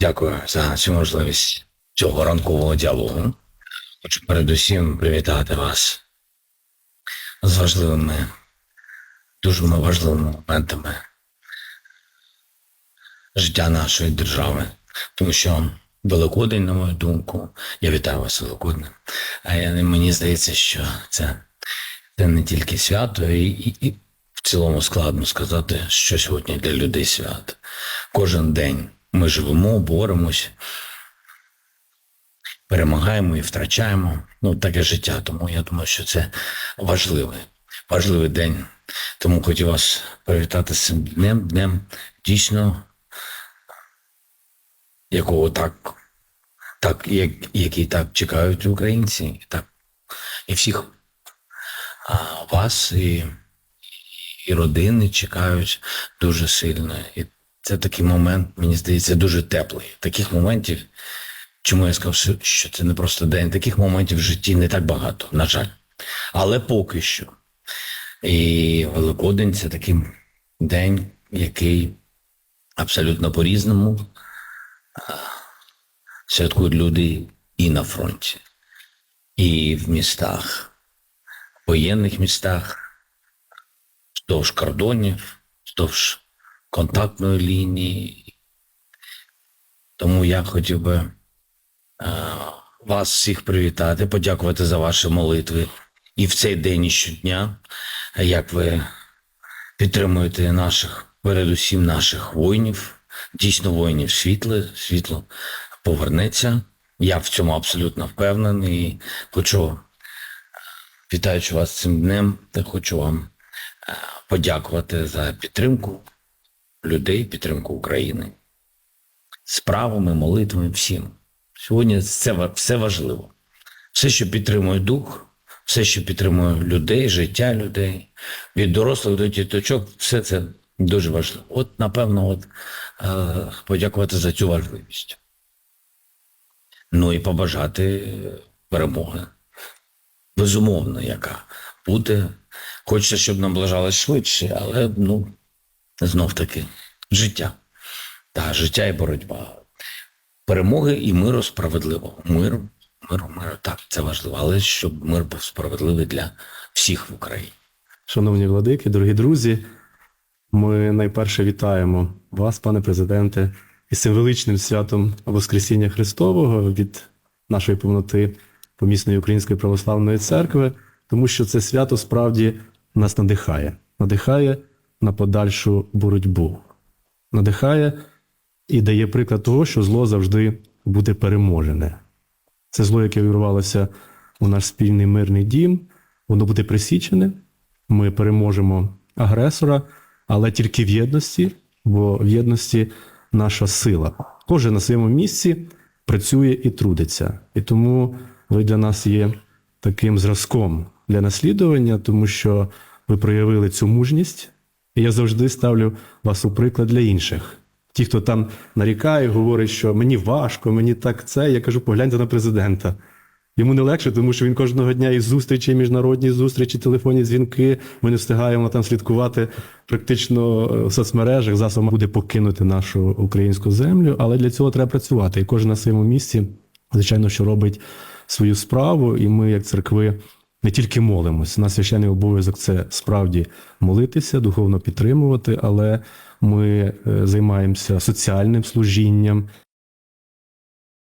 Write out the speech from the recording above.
Дякую за цю можливість цього ранкового діалогу. Хочу передусім привітати вас з важливими, дуже важливими моментами життя нашої держави. Тому що Великодень, на мою думку, я вітаю вас Великоднем. А я, мені здається, що це, це не тільки свято, і, і, і в цілому складно сказати, що сьогодні для людей свято. Кожен день ми живемо, боремось, перемагаємо і втрачаємо. Ну, таке життя. Тому я думаю, що це важливий, важливий день. Тому хотів вас привітати з цим днем, днем дійсно, якого так, так як, який так чекають українці, і так і всіх а, вас і, і родини чекають дуже сильно. І це такий момент, мені здається, дуже теплий. Таких моментів, чому я сказав, що- це не просто день, таких моментів в житті не так багато, на жаль. Але поки що. І Великодень це такий день, який абсолютно по-різному святкують люди і на фронті, і в містах, в воєнних містах, вздовж кордонів, вздовж контактної лінії. Тому я хотів би е, вас всіх привітати, подякувати за ваші молитви і в цей день і щодня, як ви підтримуєте наших, передусім наших воїнів, дійсно воїнів світла, світло повернеться. Я в цьому абсолютно впевнений. І Хочу, е, вітаючи вас цим днем, та хочу вам е, подякувати за підтримку людей, підтримку України. Справами, молитвами, всім. Сьогодні це все важливо. Все, що підтримує дух, все, що підтримує людей, життя людей, від дорослих до діточок, все це дуже важливо. От, напевно, от, е, подякувати за цю важливість. Ну і побажати перемоги. Безумовно, яка буде. Хочеться, щоб наближалась швидше, але ну, знов таки життя. Та життя і боротьба. Перемоги і миру справедливо. Миру, миру, миру. Так, це важливо. Але щоб мир був справедливий для всіх в Україні. Шановні владики, дорогі друзі, ми найперше вітаємо вас, пане президенте, із цим величним святом Воскресіння Христового від нашої повноти помісної Української православної церкви, тому що це свято справді нас надихає, надихає на подальшу боротьбу, надихає і дає приклад того, що зло завжди буде переможене. Це зло, яке вірвалося у наш спільний мирний дім, воно буде присічене. Ми переможемо агресора, але тільки в єдності, бо в єдності наша сила. Кожен на своєму місці працює і трудиться. І тому ви для нас є таким зразком для наслідування, тому що ви проявили цю мужність. І я завжди ставлю вас у приклад для інших. Ті, хто там нарікає, говорить, що мені важко, мені так це. Я кажу, погляньте на президента. Йому не легше, тому що він кожного дня і зустрічі, і міжнародні зустрічі, телефонні дзвінки. Ми не встигаємо там слідкувати практично е, в соцмережах. Засобом буде покинути нашу українську землю, але для цього треба працювати. І кожен на своєму місці, звичайно, що робить свою справу, і ми, як церкви, не тільки молимось. Наш священний обов'язок це справді молитися, духовно підтримувати, але ми е, займаємося соціальним служінням,